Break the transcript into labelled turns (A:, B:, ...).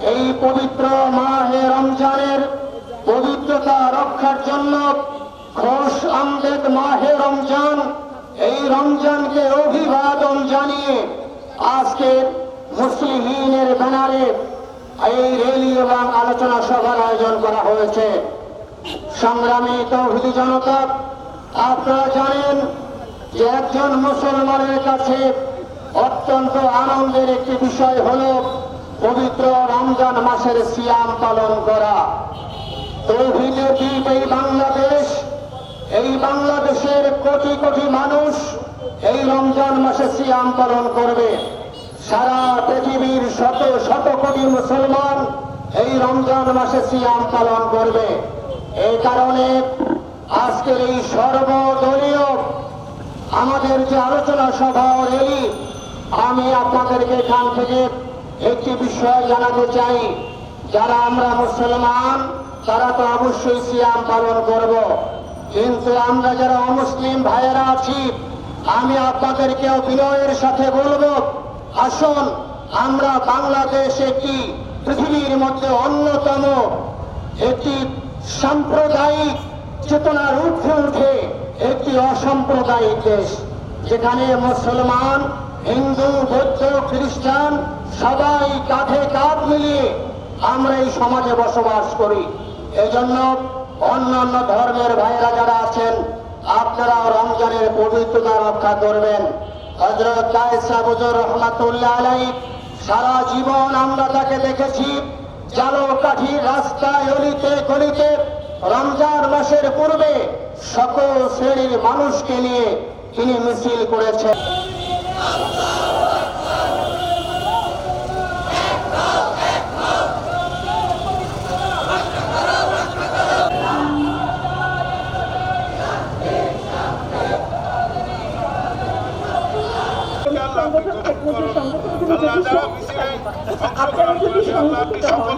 A: এই পবিত্র মাহে রমজানের পবিত্রতা রক্ষার জন্য খোশ আমদেদ মাহে রমজান, এই রমজানকে অভিবাদন জানিয়ে আজকে মুসলিহীনের ব্যানারে এই র্যালি এবং আলোচনা সভার আয়োজন করা হয়েছে। সংগ্রামী তৌহিদি জনতা, আপনারা জানেন যে একজন মুসলমানের কাছে অত্যন্ত আনন্দের একটি বিষয় হল পবিত্র রমজান মাসের সিয়াম পালন করা। এই বাংলাদেশ, এই বাংলাদেশের কোটি কোটি মানুষ এই রমজান মাসে সিয়াম পালন করবে। সারা পৃথিবীর শত শত কোটি মুসলমান এই রমজান মাসে সিয়াম পালন করবে। এই কারণে আজকের এই সর্বদলীয় আমাদের যে আলোচনা সভা রেলি আমি আপনাদেরকে এখান থেকে একটি বিষয় জানাতে চাই। যারা আমরা মুসলমান, তারা তো অবশ্যই সিয়াম পালন করব। কিন্তু আমরা যারা অমুসলিম ভাইয়েরা আছি, আমি আপনাদেরকে বিনয়ের সাথে বলব, আসুন আমরা বাংলাদেশ একটি পৃথিবীর মধ্যে অন্যতম একটি সাম্প্রদায়িক চেতনার উঠে উঠে একটি অসাম্প্রদায়িক দেশ। যেখানে মুসলমান, হিন্দু, বৌদ্ধ, খ্রিস্টান সবাই কাঁধে কাঁধ মিলিয়ে আমরা এই সমাজে বসবাস করি। এজন্য অন্যান্য ধর্মের ভাইরা যারা আছেন আপনারা রমজানের পবিত্রতা রক্ষা করবেন। হজরত আলাই সারা জীবন আমরা তাকে দেখেছি জালো কাঠির রাস্তায়, অলিতে, গলিতে রমজান মাসের পূর্বে সকল শ্রেণির মানুষকে নিয়ে তিনি মিছিল করেছেন।
B: সংগঠন থেকে যে সংগঠনগুলো যদি হন